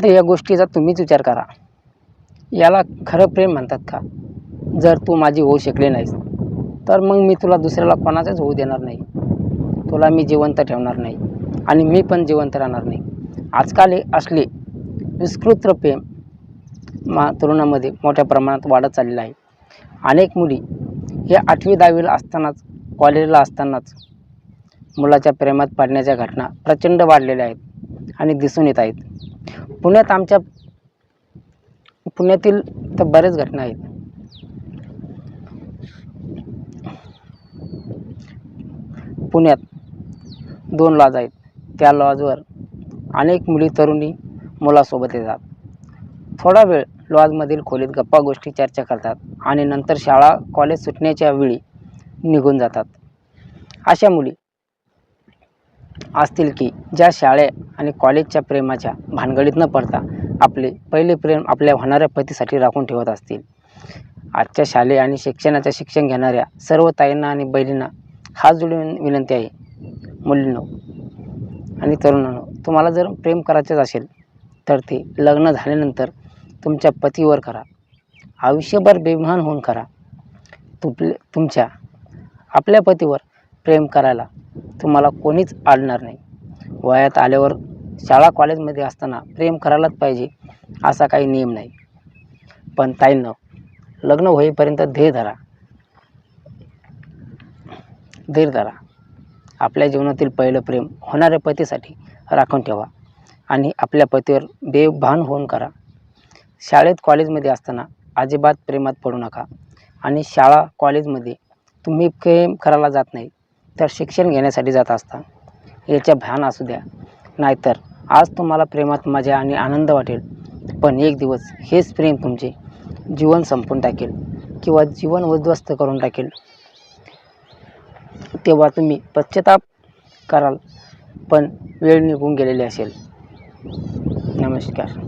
तर या गोष्टीचा तुम्हीच विचार करा. याला खरं प्रेम म्हणतात का? जर तू माझी होऊ शकले नाहीस तर मग मी तुला दुसऱ्याला कोणाचाच होऊ देणार नाही. तुला मी जिवंत ठेवणार नाही आणि मी पण जिवंत राहणार नाही. आजकाल हे असले विस्कृत प्रेम मा तरुणामध्ये मोठ्या प्रमाणात वाढत चाललेलं आहे. अनेक मुली हे आठवी दहावीला असतानाच कॉलेजला असतानाच मुलाच्या प्रेमात पडण्याच्या घटना प्रचंड वाढलेल्या आहेत आणि दिसून येत आहेत. पुण्यात आमच्या पुण्यातील तर बऱ्याच घटना आहेत. पुण्यात दोन लॉज आहेत. त्या लॉजवर अनेक मुली तरुणी मुलासोबत येतात. थोडा वेळ लॉजमधील खोलीत गप्पा गोष्टी चर्चा करतात आणि नंतर शाळा कॉलेज सुटण्याच्या वेळी निघून जातात. अशा मुली असतील की ज्या शाळे आणि कॉलेजच्या प्रेमाच्या भानगडीत न पडता आपले पहिले प्रेम आपल्या होणाऱ्या पतीसाठी राखून ठेवत असतील. आजच्या शालेय आणि शिक्षणाच्या शिक्षण घेणाऱ्या सर्व ताईंना आणि बहिणींना हात जोडून विनंती आहे. मुलींनो आणि तरुणांनो तुम्हाला जर प्रेम करायचंच असेल तर ते लग्न झाल्यानंतर तुमच्या पतीवर करा. आयुष्यभर बेभान होऊन करा. तुपले तुमच्या आपल्या पतीवर प्रेम करायला तुम्हाला कोणीच आडणार नाही. वयात आल्यावर शाळा कॉलेजमध्ये असताना प्रेम करायलाच पाहिजे असा काही नियम नाही. पण ताईंना लग्न होईपर्यंत धीर धरा. धीर धरा. आपल्या जीवनातील पहिलं प्रेम होणाऱ्या पतीसाठी राखून ठेवा आणि आपल्या पतीवर बेभान होऊन करा. शाळेत कॉलेजमध्ये असताना अजिबात प्रेमात पडू नका आणि शाळा कॉलेजमध्ये तुम्ही प्रेम करायला जात नाही. तर शिक्षण घेण्यासाठी जात असता. याच्या भान असू द्या. नाहीतर आज तुम्हाला प्रेमात मजा आणि आनंद वाटेल. पण एक दिवस हेच प्रेम तुमचे जीवन संपून टाकेल किंवा जीवन उद्ध्वस्त करून टाकेल. तेव्हा तुम्ही पश्चाताप कराल पण वेळ निघून गेलेली असेल. नमस्कार.